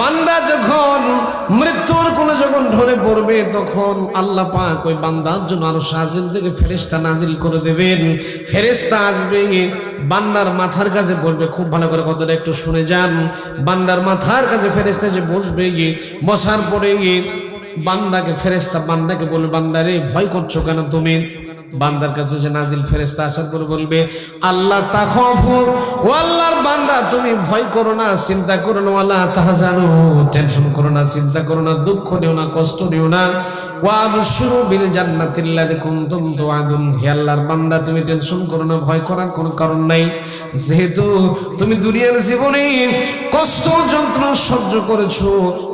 বান্দা যখন মৃত্যুর কোন যখন ধরে পড়বে, তখন আল্লাহ পাক ওই বান্দার জন্য আরও সাজিল থেকে ফেরেস্তা নাজিল করে দেবেন। ফেরেস্তা আসবে, বান্দার মাথার কাছে বসবে। খুব ভালো করে কথাটা একটু শুনে যান। বান্দার মাথার কাছে ফেরেস্তা যে বসবে গিয়ে বসার পরে গিয়ে বান্দাকে ফেরেস্তা বান্দাকে বলবে বান্দারে ভয় করছ কেন তুমি? বান্দার কাছে যে নাজিল ফেরেস্তা আসার পরে বলবে, আল্লাহ তাখফু ও আল্লাহর বান্দা তুমি ভয় করো না, চিন্তা করো না, আল্লাহ তাহজানু টেনশন করো না, চিন্তা করো না, দুঃখ নিও না, কষ্ট নিও না। আল্লাহর ভয় করার কোনো কারণ নাই। যেহেতু তুমি দুনিয়ার জীবনে কষ্ট, যন্ত্রণা সহ্য করেছ,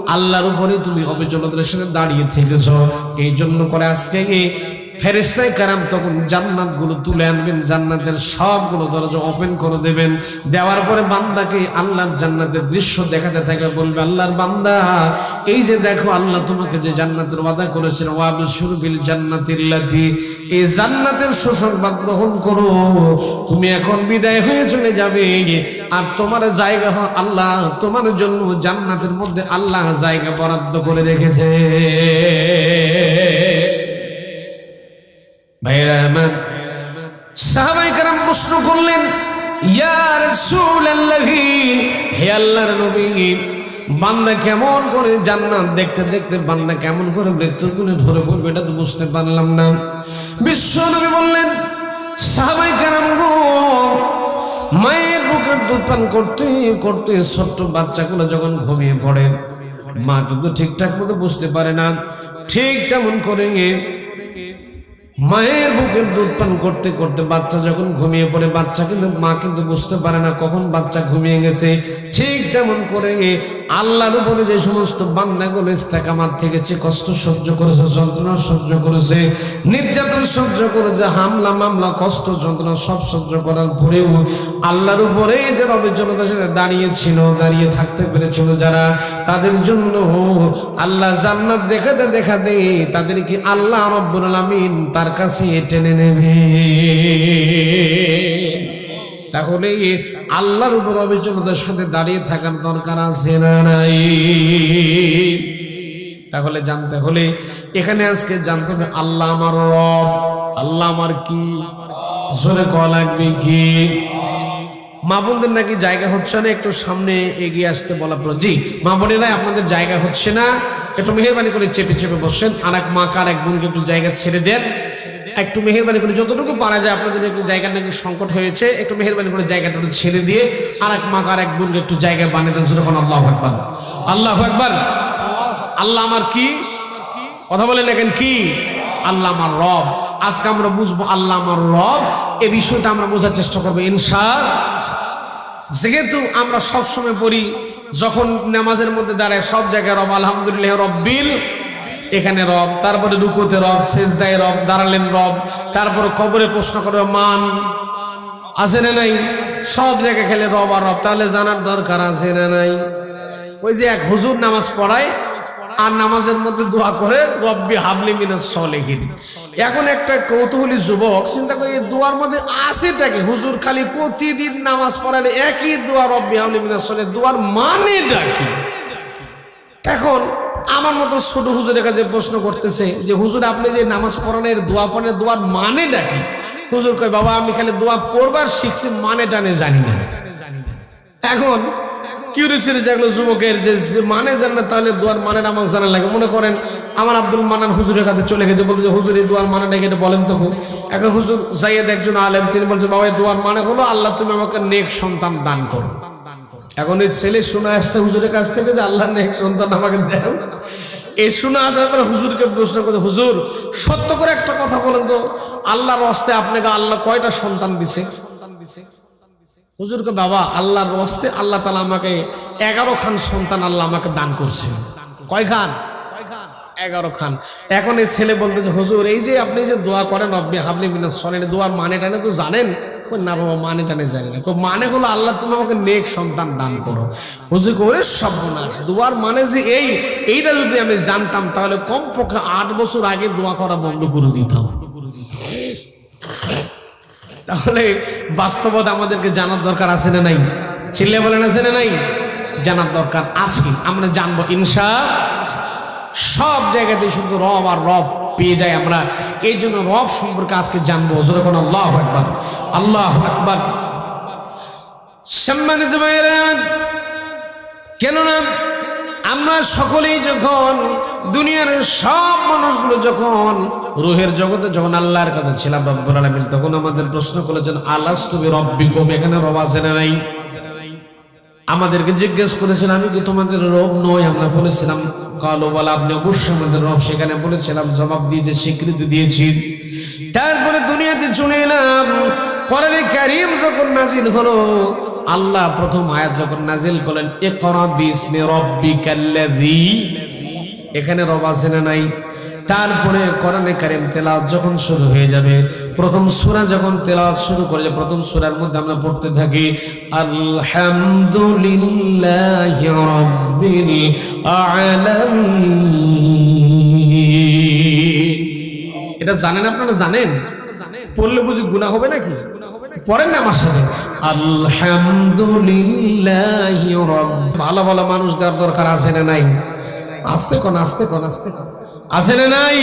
আল্লাহর উপরে তুমি অবিচলতার সাথে দাঁড়িয়ে থেকেছ। এই জন্য করে আজকে এই ফেরেস্তাই কারাম তখন জান্নাতগুলো তুলে আনবেন, জান্নাতের সবগুলো দরজা ওপেন করে দেবেন। দেওয়ার পরে বান্দাকে আল্লাহর জান্নাতের দৃশ্য দেখাতে থাকে বলবে, আল্লাহর বান্দা, এই যে দেখো, আল্লাহ তোমাকে যে জান্নাতের ওয়াদা করেছেন, ওয়াবিশুর বিল জান্নাতিল্লাতি এই জান্নাতের সুসংবাদ গ্রহণ করো। তুমি এখন বিদায় হয়ে চলে যাবে, আর তোমার জায়গা আল্লাহ তোমার জন্য জান্নাতের মধ্যে আল্লাহ জায়গা বরাদ্দ করে রেখেছে। কারাম করলেন, ইয়া রাসূলুল্লাহি, হে আল্লাহর বান্দা কেমন করে জান্নাত দেখতে দেখতে, বান্দা কেমন করে মৃত্যুর কোণে ধরে পড়বে এটা তো বুঝতে পারলাম না। বিশ্ব বললেন সাহাবাই কারাম গো, মায়ের বুকের দুধ পান করতে করতে ছোট্ট বাচ্চাগুলো যখন ঘুমিয়ে পড়ে, মা কিন্তু ঠিকঠাক মতো বুঝতে পারে না। ঠিক তেমন করে মায়ের বুকের দুধ পান করতে করতে বাচ্চা যখন ঘুমিয়ে পড়ে, বাচ্চা কিন্তু মা কিন্তু বুঝতে পারে না কখন বাচ্চা ঘুমিয়ে গেছে। ঠিক তেমন করে আল্লাহর উপরে যে সমস্ত বান্দাগুলো ইস্তেকামাত থেকেছে কষ্ট সহ্য করেছে, যন্ত্রণা সহ্য করেছে, নির্যাতন সহ্য করেছে, হামলা, মামলা, কষ্ট, যন্ত্রণা সব সহ্য করার পরেও আল্লাহর উপরে যারা অবিচলতার সাথে দাঁড়িয়েছিল দাঁড়িয়ে থাকতে পেরেছিল যারা, তাদের জন্য আল্লাহ জান্নাত দেখাতে দেখাতে তাদেরকে আল্লাহ রব্বুল আলামিন তার কাছে টেনে নেবে। তাহলে আল্লাহর উপর অবিচলতার সাথে দাঁড়িয়ে থাকার দরকার আছে না নাই? তাহলে জানতে হলে এখানে আজকে জানতে হবে, আল্লাহ আমার রব, আল্লাহ আমার কি? জোরে ক লাগবে কি? মা বোনদের নাকি জায়গা হচ্ছে না, একটু সামনে এগিয়ে আসতে বলা প্রয়োজন। জি মা বোনেরা আপনাদের জায়গা হচ্ছে না। একটু মেহরবানি করে চেপে চেপে বসেন। আর এক মা কার এক বোনকে একটু জায়গা ছেড়ে দেন। একটু মেহরবানি করে যতটুকু পারা যায় আপনাদের একটু জায়গার নাকি সংকট হয়েছে, একটু মেহরবানি করে জায়গাটা একটু ছেড়ে দিয়ে আর এক মা কার এক বোনকে একটু জায়গা বানিয়ে দেন যখন আল্লাহ একবার আল্লাহ একবার আল্লাহ আমার কি? কথা বলেন এখন কি? আল্লাহ আমার রব। আজকে আমরা বুঝব আল্লাহ আমার রব। এ বিষয়টা আমরা বোঝার চেষ্টা করব, ইনশা। যেহেতু আমরা সবসময় পড়ি, যখন নামাজের মধ্যে দাঁড়ায় সব জায়গায় রব, আলহামদুলিল্লাহ, রব্বিল এখানে রব, তারপরে রুকুতে রব শেষদায় রব, দাঁড়ালেন রব, তারপরে কবরে প্রশ্ন করবে মান, আছে না নাই? সব জায়গায় খেলে রব আর রব, তাহলে জানার দরকার আছে না নাই? ওই যে এক হুজুর নামাজ পড়ায় আর নামাজের মধ্যে দোয়া করে, রব্বি হাবলি মিনাস সলেহিন। এখন একটা কৌতূহলী যুবক চিন্তা করি দোয়ার মধ্যে আছেটাকে হুজুর খালি প্রতিদিন নামাজ পড়ালে একই দোয়া, রব্বি হাবলি মিনাস সলে দোয়ার মানে ডাকি এখন আমার মতো ছোট হুজুরের কাছে প্রশ্ন করতেছে যে, হুজুর, আপনি যে নামাজ পড়ানের দোয়া পড়েন দোয়ার মানে ডাকি হুজুর কয়, বাবা, আমি খালি দোয়া পড়বার শিখছি মানে টানে জানি না। এখন কিউরিয়াসিটি জাগলো যুবকের যে মানে জান না, তাহলে দোয়ার মানেটা আমাকে জানা লাগে। মনে করেন, আমার আব্দুল মানান হুজুরের কাছে চলে গেছে বলতে যে হুজুর, এই দোয়ার মানেটা কি? এটা বলেন তো এখন হুজুর জাইয়েদ একজন আলেম, তিনি বলছে, বাবা, এই দোয়ার মানে হলো আল্লাহ, তুমি আমাকে নেক সন্তান দান করো। এখন এই ছেলে শুনে আসছে হুজুরের কাছ থেকে যে আল্লাহ নেক সন্তান আমাকে দেও এই শুনে আসার পরে হুজুরকে প্রশ্ন করে হুজুর, সত্য করে একটা কথা বলেন তো। আল্লাহর হস্তে আপনাকে আল্লাহ কয়টা সন্তান দিছে? হুজুরকে, বাবা, আল্লাহর হস্তে আল্লাহ তালা আমাকে এগারো খান সন্তান আল্লাহ আমাকে দান করছে কয় খান? এগারো খান। এখন এই ছেলে বলতেছে, হুজুর, এই যে আপনি যে দোয়া করেন রব্বি হাবলি মিনা সলেন দোয়ার মানে টানে তো জানেন? না বাবা মানে টানে জানি না। কই মানে হলো আল্লাহ তুমি আমাকে নেক সন্তান দান করো। হুজুর করে সর্বনাশ, দোয়ার মানে যে এই, এইটা যদি আমি জানতাম, তাহলে কমপক্ষে আট বছর আগে দোয়া করা বন্ধ করে দিতাম। তাহলে বাস্তবতা আমাদেরকে জানার দরকার আছে না নাই? ছেলে বলেন, আছে না নাই? জানার দরকার আছে। আমরা জানব ইনশা সব জায়গাতে শুধু রব আর রব পেয়ে যায় আমরা। এই জন্য রব সম্পর্কে আজকে জানব। যখন আল্লাহ আকবার। আল্লাহ আকবার। সম্মানিত কেননা আমরা সকলেই যখন দুনিয়ার সব মানুষগুলো যখন রুহের জগতে যখন আল্লাহর কথা ছিলাম রব্বুল আলামিন, তখন আমাদের প্রশ্ন করেছেন আল্লাহ তুমি রব্বিকুম এখানে রব আছে না নাই? আমাদেরকে জিজ্ঞেস করেছেন, আমি কি তোমাদের রব নই? আমরা বলেছিলাম, কালো বলা, আপনি অবশ্যই আমাদের রব। সেখানে বলেছিলাম, জবাব দিয়েছে স্বীকৃতি দিয়েছি। তারপরে দুনিয়াতে চলে এলাম। কোরআনে কারীম যখন নাজিল হলো, আল্লাহ প্রথম আয়াত যখন নাজিল করলেন, ইকরা বিসমি রাব্বিকাল্লাযী। এখানে রব আছে না নাই? তারপরে কোরআনে কারিম তেলাওয়াত যখন শুরু হয়ে যাবে প্রথম সুরা যখন তেলাওয়াত শুরু করে প্রথম সুরার মধ্যে আমরা পড়তে থাকি, আলহামদুলিল্লাহি রাব্বিল আলামিন। এটা জানেন আপনারা? জানেন? পড়লে বুঝি গুনাহ হবে নাকি? পড়েন না আমার সাথে। আলহামদুলিল্লাহ ভালো ভালো মানুষ দেওয়ার দরকার আছে না নাই? আসতে কোন আসতে কোন আসতে আছে না নাই?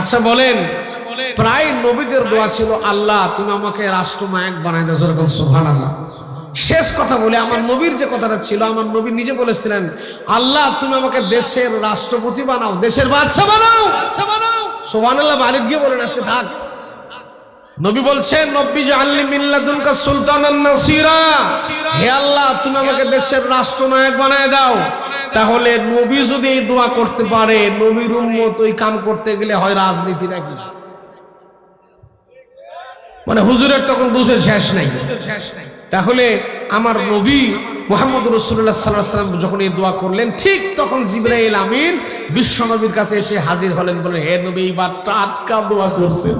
আচ্ছা বলেন। প্রায় নবীদের দোয়া ছিল আল্লাহ তুমি আমাকে রাষ্ট্রনায়ক বানাই দাও যেরকম সুহান আল্লাহ শেষ কথা বলে আমার নবীর যে কথাটা ছিল আমার নবী নিজে বলেছিলেন আল্লাহ তুমি আমাকে দেশের রাষ্ট্রপতি বানাও দেশের বাদশা বানাও। সোহান আল্লাহ বাড়িতে গিয়ে বলেন আজকে থাক। নবী বলছেন নব্বী জাহাল্লি মিল্লাদুনকা সুলতানান নাসিরা। হে আল্লাহ তুমি আমাকে দেশের রাষ্ট্রনায়ক বানায় দাও। তাহলে নবী যদি এই দোয়া করতে পারে নবীর উম্মত ওই কাম করতে গেলে হয় রাজনীতি নাকি? মানে হুজুরের তখন দুষের শেষ নাই। তাহলে আমার নবী মোহাম্মদ রসুল্লাহ সাল্লাহ সাল্লাম যখন এই দোয়া করলেন, ঠিক তখন জিব্রাইল আমিন বিশ্ব নবীর কাছে এসে হাজির হলেন বলে হে নবী এইবার টাটকা দোয়া করছেন।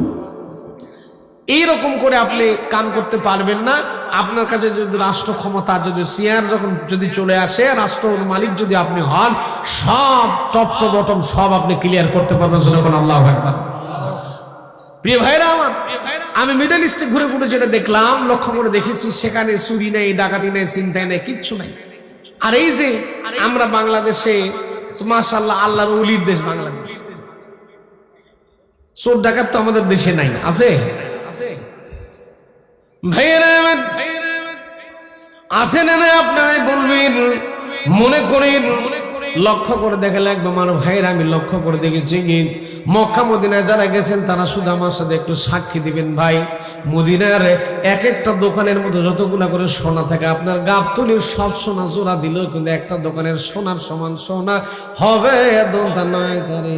এইরকম করে আপনি কাম করতে পারবেন না। আপনার কাছে যদি রাষ্ট্র ক্ষমতা, যদি সিয়ার যখন যদি চলে আসে রাষ্ট্র মালিক যদি আপনি হন, সব টপ টু বটম সব আপনি ক্লিয়ার করতে পারবেন যখন আল্লাহ একবার প্রিয় ভাইরা আমার, আমি মিডল ইস্টে ঘুরে ঘুরে যেটা দেখলাম, লক্ষ্য করে দেখেছি সেখানে চুরি নেই, ডাকাতি নেই চিন্তায় নেই, কিচ্ছু নাই। আর এই যে আমরা বাংলাদেশে মাশাল্লাহ আল্লাহর উলির দেশ বাংলাদেশ। চোর ডাকাত তো আমাদের দেশে নাই, আছে? আছে না আপনারাই বলবেন, মনে করেন লক্ষ্য করে দেখালে একবার আমার ভাইয়েরা আমি লক্ষ্য করে দেখেছি কি? মক্কা মদিনায় যারা গেছেন, তারা শুধু আমার সাথে একটু সাক্ষী দিবেন ভাই। মদিনার এক একটা দোকানের মধ্যে যতগুলা করে সোনা থাকে, আপনার গাবতলির সব সোনা জোড়া দিলেও কিন্তু একটা দোকানের সোনার সমান সোনা হবে, দন্তা নয় করে।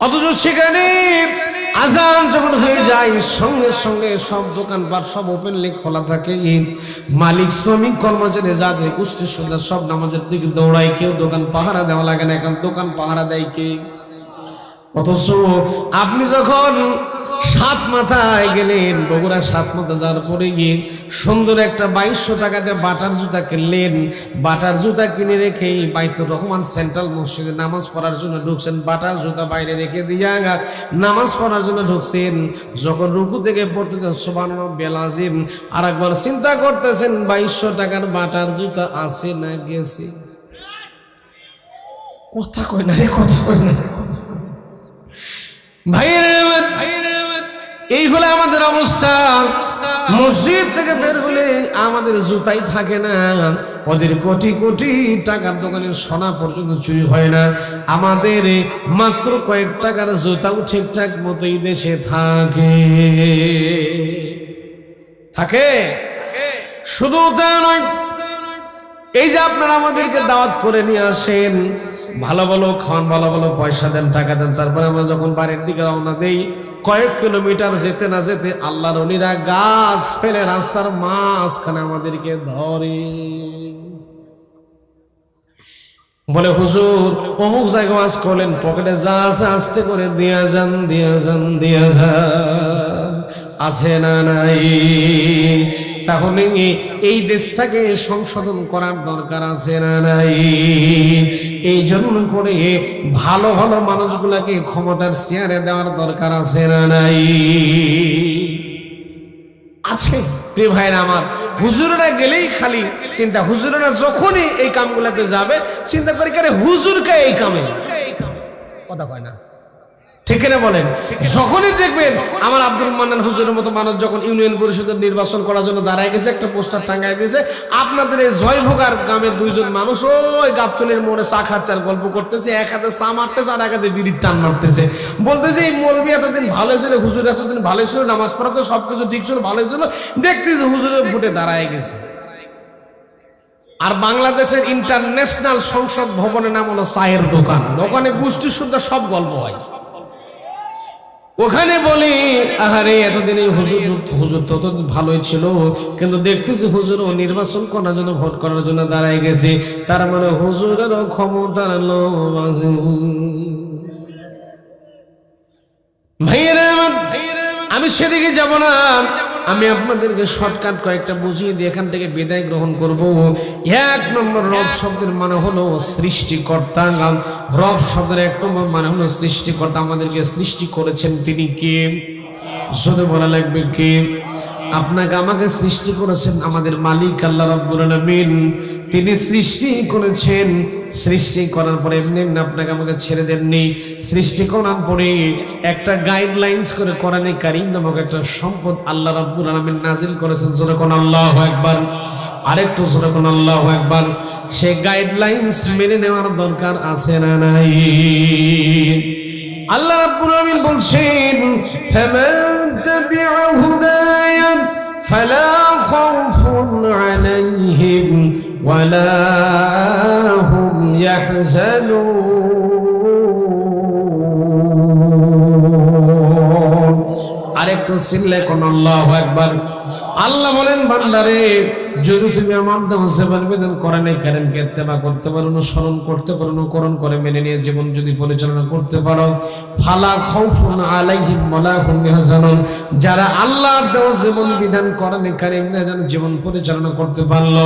অথচ সেখানে আজান যখন হয়ে যায়, সঙ্গে সঙ্গে সব দোকান দোকানপাট সব ওপেনলি খোলা থাকে। মালিক, শ্রমিক, কর্মচারী, যা যে গোষ্ঠী সুন্দর সব নামাজের দিকে দৌড়ায়। কেউ দোকান পাহারা দেওয়া লাগে না, এখন দোকান পাহারা দেয় কে? অথচ আপনি যখন সাত মাথায় গেলেন, বগুড়া সাত মাথা যাওয়ার পরে গিয়ে সুন্দর একটা বাইশশো টাকাতে বাটার জুতা কিনলেন। বাটার জুতা কিনে রেখে বাইতুর রহমান সেন্ট্রাল মসজিদে নামাজ পড়ার জন্য ঢুকছেন। বাটার জুতা বাইরে রেখে দিয়া নামাজ পড়ার জন্য ঢুকছেন। যখন রুকু থেকে পড়তেছেন সোবান বেলাজিম আর একবার চিন্তা করতেছেন, বাইশশো টাকার বাটার জুতা আছে না গেছে? কথা কয় না রে, কথা কয় না রে ভাইয়েরা অবস্থা। মসজিদ থেকে বের হলে আমাদের জুতাই থাকে না। ওদের কোটি কোটি টাকার দোকানের সোনা পর্যন্ত চুরি হয় না। আমাদের মাত্র কয়েক টাকার জুতাও ঠিকঠাক মতোই দেশে থাকে। থাকে? শুধু তা নয়, এই যে আপনারা আমাদেরকে দাওয়াত করে নিয়ে আসেন, ভালো ভালো খান, ভালো ভালো পয়সা দেন, টাকা দেন, তারপরে আমরা যখন বাড়ির দিকে রওনা দেই কয়েক কিলোমিটার যেতে না যেতে আল্লাহর অলিরা গাছ ফেলে রাস্তার মাঝখানে আমাদেরকে ধরে। বলে, হুজুর, অমুক জায়গায় আজ করলেন, পকেটে যা আছে আস্তে করে দিয়া যান দিয়া যান দিয়া যান। আছে না নাই? তাহলে এই দেশটাকে সংশোধন করার দরকার আছে না নাই? এই জন্য করে ভালো ভালো মানুষগুলাকে ক্ষমতার চেয়ারে দেওয়ার দরকার আছে না নাই? আছে, প্রিয় ভাইরা আমার। হুজুরেরা গেলেই খালি চিন্তা। হুজুরেরা যখনই এই কামগুলোতে যাবে, চিন্তা করি কারে হুজুরকে এই কামে। কথা কয় না? ঠিক না বলেন? যখনই দেখবেন আমার আব্দুল মান্নান হুজুরের মতো মানুষ যখন ইউনিয়ন পরিষদের নির্বাচন করার জন্য দাঁড়ায় গেছে, একটা পোস্টার টাঙ্গায় দিয়েছে আপনাদের এই জয়ভোগার গ্রামের দুইজন মানুষ ওই গাবতলির মনে চা খাচ্চার গল্প করতেছে, এক হাতে চা মারতেছে আর এক হাতে বিড়ির টান মারতেছে। বলতেছে, এই মলবি এতদিন ভালো ছিল, হুজুর এতদিন ভালো ছিল, নামাজ পড়াতে সবকিছু ঠিক ছিল, ভালো ছিল। দেখতেছে হুজুরের ভোটে দাঁড়ায় গেছে। আর বাংলাদেশের ইন্টারন্যাশনাল সংসদ ভবনের নাম হলো চায়ের দোকান। ওখানে গোষ্ঠী শুদ্ধ সব গল্প হয়। ওখানে বলি, আহারে, এতদিন এই হুজুর হুজুর তত ভালোই ছিল, কিন্তু দেখতেছি হুজুর ও নির্বাচন করার জন্য, ভোট করার জন্য দাঁড়ায় গেছে। তার মানে হুজুরেরও ক্ষমতার লোভ আছে। ভাইয়েরা আমি সেদিকে যাব না। আমি আপনাদেরকে শর্টকাট কয়েকটা বুঝিয়ে দিয়ে এখান থেকে বিদায় গ্রহণ করব। এক নম্বর রব শব্দের মানে হলো সৃষ্টিকর্তা। রব শব্দের এক নম্বর মানে হলো সৃষ্টিকর্তা। আমাদেরকে সৃষ্টি করেছেন তিনি কে? শুধু বলা লাগবে কে? আপনাকে আমাকে সৃষ্টি করেছেন আমাদের মালিক আল্লাহ রব্বুল আলামিন। তিনি সৃষ্টি করেছেন। সৃষ্টি করার পরে এমনি এমনি আপনাকে আমাকে ছেড়ে দেননি। সৃষ্টি করার পরে একটা গাইডলাইন্স করে কোরআনে কারিম নামক একটা সম্পদ আল্লাহ রব্বুল আলামিন নাজিল করেছেন। কোন আল্লাহ একবার আরেকটু কোন আল্লাহ একবার সেই গাইডলাইন্স মেনে নেওয়ার দরকার আছে না নাই? আল্লাহ রাব্বুল আলামিন বলছেন, ফামান তাবি'a হুদায়া ফালা খাউফুন আলাইহিম ওয়ালা হুম ইয়াহজানুন আরেকটু সিল্লে কোন আল্লাহু আকবার? আল্লাহ বলেন, বান্দারে, যদি তুমি আমার দেওয়া নিবেদন কোরআনে কারিমকে ইত্তেবা করতে পারো, অনুসরণ করতে পারো, অনুকরণ করে মেনে নিয়ে জীবন যদি পরিচালনা করতে পারো, ফালা খাউফুন আলাইহিম হুম ইয়াহজানুন যারা আল্লাহর দেওয়া জীবন বিধান কোরআনে কারিম যেন জীবন পরিচালনা করতে পারল,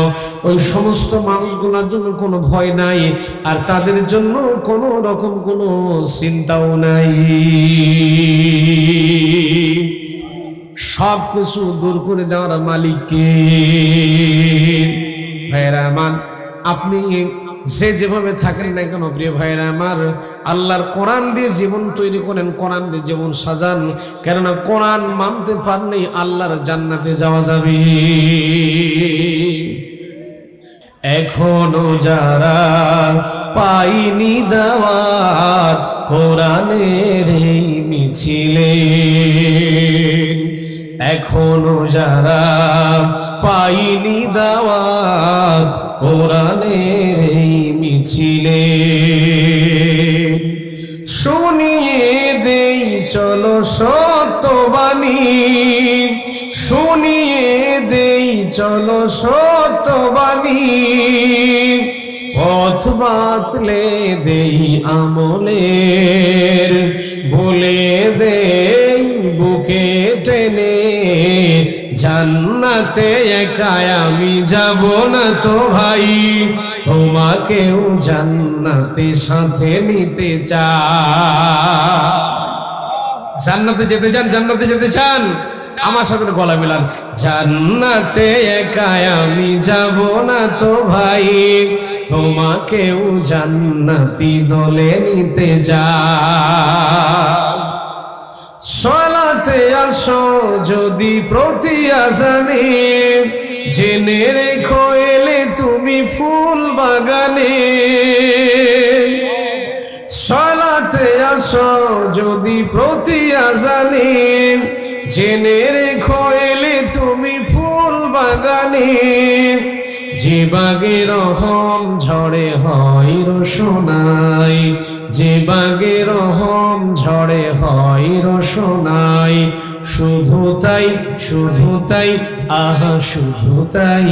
ওই সমস্ত মানুষগুলোর জন্য কোনো ভয় নাই, আর তাদের জন্য কোনো রকম কোনো চিন্তাও নাই। সব কিছু দূর করে দেওয়ার মালিককে ভাইরা আমার, আপনি যে যেভাবে থাকেন না কেন, প্রিয় ভাইরা আমার, আল্লাহর কোরআন দিয়ে জীবন তৈরি করেন, কোরআন দিয়ে জীবন সাজান। কেননা কোরআন মানতে পারলেই আল্লাহর জান্নাতে যাওয়া যাবে। এখনও যারা পাইনি দাওয়াত, কোরআনের মিছিলে এখনও যারা পাইনি দাওয়াত কোরআনের এই মিছিলে, শুনিয়ে দেই, চলো সত্যবাণী। শুনিয়ে দেই, চলো সত্যবাণী। পথ বাতলে দেই আমলের জান্নাতে একাই আমি যাব না তো ভাই। তোমাকেও জান্নাতে সাথে নিতে চাই। জান্নাতে যেতে চান, জান্নাতে যেতে চান। আমার সাথে গলা মিলান। জান্নাতে একাই আমি যাব না তো ভাই। তোমাকেও জান্নাতি দলে নিতে যা সলাতে আসো যদি প্রতি আজানে জেনে রেখো এলে তুমি ফুল বাগানে। সলাতে আসো যদি প্রতি আজানে জেনে রেখো এলে তুমি ফুল বাগানে। যে বাগে রহম ঝড়ে হয় রোশনাই যে বাগে রহম ঝড়ে হয় রোশনাই। শুধু তাই শুধু তাই, আহা, শুধু তাই।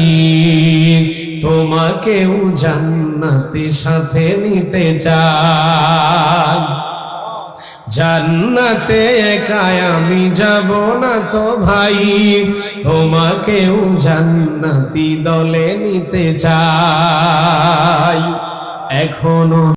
তোমাকেও জান্নাতে সাথে নিতে চাই। জান্নাতে একাই আমি যাব না তো ভাই। তোমাকেও জান্নাতি দলে নিতে চাই। এখনও